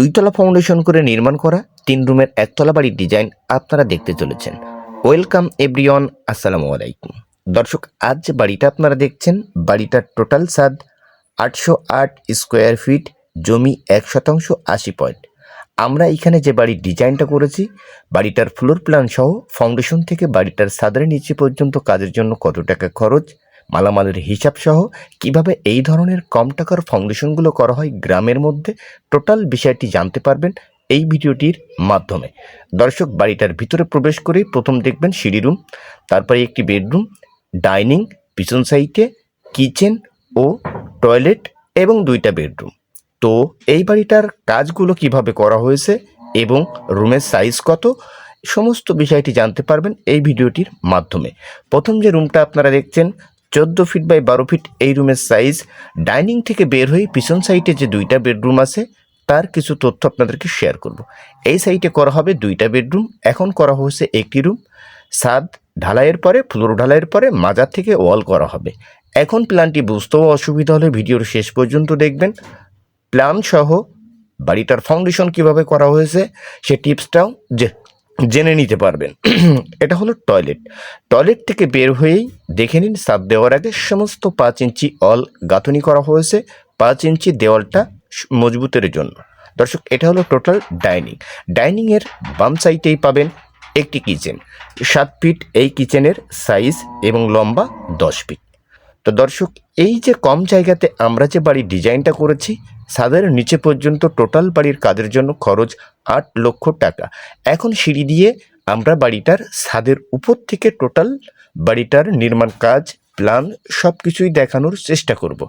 দুইতলা foundation করে নির্মাণ করা, তিন রুমের একতলা বাড়ির ডিজাইন আপনারা দেখতে চলেছেন। ওয়েলকাম এভরিওয়ান আসসালামু আলাইকুম। দর্শক, আজ যে বাড়িটা আপনারা দেখছেন, বাড়িটার টোটাল সাদ আটশো আট স্কোয়ার ফিট জমি এক শতাংশ আশি পয়েন্ট আমরা এখানে যে বাড়ির ডিজাইনটা করেছি, বাড়িটার ফ্লোর প্ল্যান সহ ফাউন্ডেশন থেকে বাড়িটার সাদের নিচে পর্যন্ত কাজের জন্য কত টাকা খরচ মালামালের হিসাব সহ কীভাবে এই ধরনের কম টাকার ফাউন্ডেশনগুলো করা হয় গ্রামের মধ্যে টোটাল বিষয়টি জানতে পারবেন এই ভিডিওটির মাধ্যমে। দর্শক, বাড়িটার ভিতরে প্রবেশ করেই প্রথম দেখবেন সিঁড়ি রুম তারপরে একটি বেডরুম ডাইনিং পিছন সাইডে কিচেন ও টয়লেট এবং দুইটা বেডরুম তো এই বাড়িটার কাজগুলো কীভাবে করা হয়েছে এবং রুমের সাইজ কত, সমস্ত বিষয়টি জানতে পারবেন এই ভিডিওটির মাধ্যমে। প্রথম যে রুমটা আপনারা দেখছেন চোদ্দ ফিট বাই বারো ফিট এই রুমের সাইজ ডাইনিং থেকে বের হয়ে পিছন সাইডে যে দুইটা বেডরুম আছে, তার কিছু তথ্য আপনাদেরকে শেয়ার করব। এই সাইডে করা হবে দুইটা বেডরুম এখন করা হয়েছে একটি রুম সাদ ঢালাইয়ের পরে ফ্লোর ঢালাইয়ের পরে মাজার থেকে ওয়াল করা হবে। এখন প্ল্যানটি বুঝতেও অসুবিধা হলে ভিডিওর শেষ পর্যন্ত দেখবেন। প্ল্যান সহ বাড়িটার ফাউন্ডেশন কীভাবে করা হয়েছে, সে টিপসটাও যে জেনে নিতে পারবেন। এটা হলো টয়লেট। টয়লেট থেকে বের হয়েই দেখে নিন সাপ দেওয়ার আগে সমস্ত পাঁচ ইঞ্চি অল গাঁথনি করা হয়েছে। পাঁচ ইঞ্চি দেওয়ালটা মজবুতের জন্য। দর্শক, এটা হলো টোটাল ডাইনিং। ডাইনিংয়ের বাম সাইডেই পাবেন একটি কিচেন। সাত ফিট এই কিচেনের সাইজ এবং লম্বা দশ ফিট। তো দর্শক, এই যে কম জায়গাতে আমরা যে বাড়ির ডিজাইনটা করেছি ছাদের নিচে পর্যন্ত টোটাল বাড়ির কাজের জন্য খরচ আট লক্ষ টাকা। এখন সিঁড়ি দিয়ে আমরা বাড়িটার ছাদের উপর থেকে টোটাল বাড়িটার নির্মাণ কাজ, প্ল্যান সব কিছুই দেখানোর চেষ্টা করব।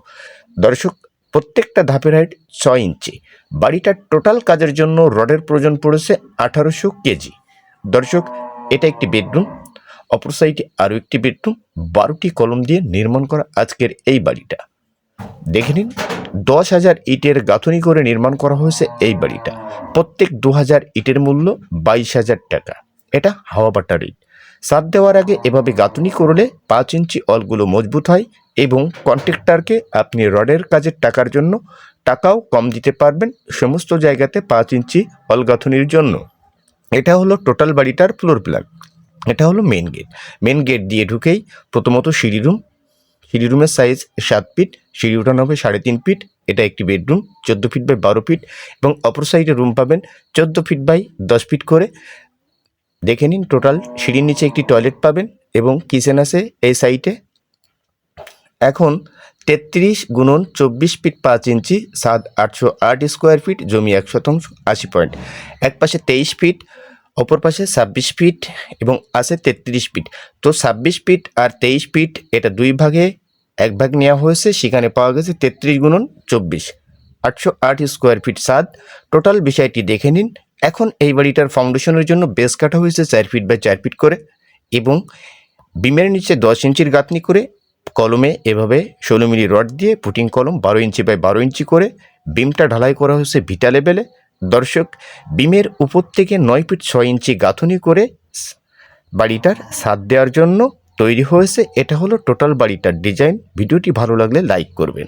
দর্শক, প্রত্যেকটা ধাপের হাইট ছয় ইঞ্চি। বাড়িটার টোটাল কাজের জন্য রডের প্রয়োজন পড়েছে আঠারোশো কেজি। দর্শক, এটা একটি বেডরুম। অপর সাইডে আরও একটি বেডরুম। বারোটি কলম দিয়ে নির্মাণ করা আজকের এই বাড়িটা। দেখে নিন দশ হাজার ইটের গাঁথনি করে নির্মাণ করা হয়েছে এই বাড়িটা। প্রত্যেক দু হাজার ইটের মূল্য বাইশ হাজার টাকা। এটা হাওয়া বাটার ইট। সাত দেওয়ার আগে এভাবে গাঁথনি করলে পাঁচ ইঞ্চি অলগুলো মজবুত হয় এবং কন্ট্রাক্টরকে আপনি রডের কাজের টাকার জন্য টাকাও কম দিতে পারবেন সমস্ত জায়গাতে পাঁচ ইঞ্চি অল গাঁথনির জন্য। এটা হলো টোটাল বাড়িটার ফ্লোর প্ল্যান এটা হলো মেন গেট। মেন গেট দিয়ে ঢুকেই প্রথমত সিঁড়ি রুম সিঁড়ি রুমের সাইজ সাত ফিট সিঁড়ি উঠানো হবে সাড়ে তিন ফিট এটা একটি বেডরুম চোদ্দ ফিট বাই বারো ফিট এবং অপর সাইডে রুম পাবেন চোদ্দ ফিট বাই দশ ফিট করে। দেখে নিন টোটাল সিঁড়ির নিচে একটি টয়লেট পাবেন এবং কিচেন আছে এই সাইটে এখন তেত্রিশ গুণন চব্বিশ ফিট পাঁচ ইঞ্চি, সাত আটশো আট স্কোয়ার ফিট জমি এক শতাংশ, আশি পয়েন্ট এক পাশে তেইশ ফিট অপর পাশে ছাব্বিশ ফিট এবং আছে তেত্রিশ ফিট তো ছাব্বিশ ফিট আর তেইশ ফিট এটা দুই ভাগে এক ভাগ নেওয়া হয়েছে, সেখানে পাওয়া গেছে তেত্রিশ গুণন চব্বিশ। আটশো আট স্কোয়ার ফিট সাদ টোটাল বিষয়টি দেখে নিন। এখন এই বাড়িটার ফাউন্ডেশনের জন্য বেস কাটা হয়েছে চার ফিট বাই চার ফিট করে এবং বিমের নিচে দশ ইঞ্চির গাঁথনি করে কলমে এভাবে ষোলো মিলি রড দিয়ে পুটিং কলম বারো ইঞ্চি বাই বারো ইঞ্চি করে বিমটা ঢালাই করা হয়েছে ভিটা লেভেলে দর্শক, বিমের উপর থেকে নয় ফিট ছয় ইঞ্চি গাঁথনি করে বাড়িটার সাদ দেওয়ার জন্য তৈরি হয়েছে। এটা হলো টোটাল বাড়িটার ডিজাইন। ভিডিওটি ভালো লাগলে লাইক করবেন।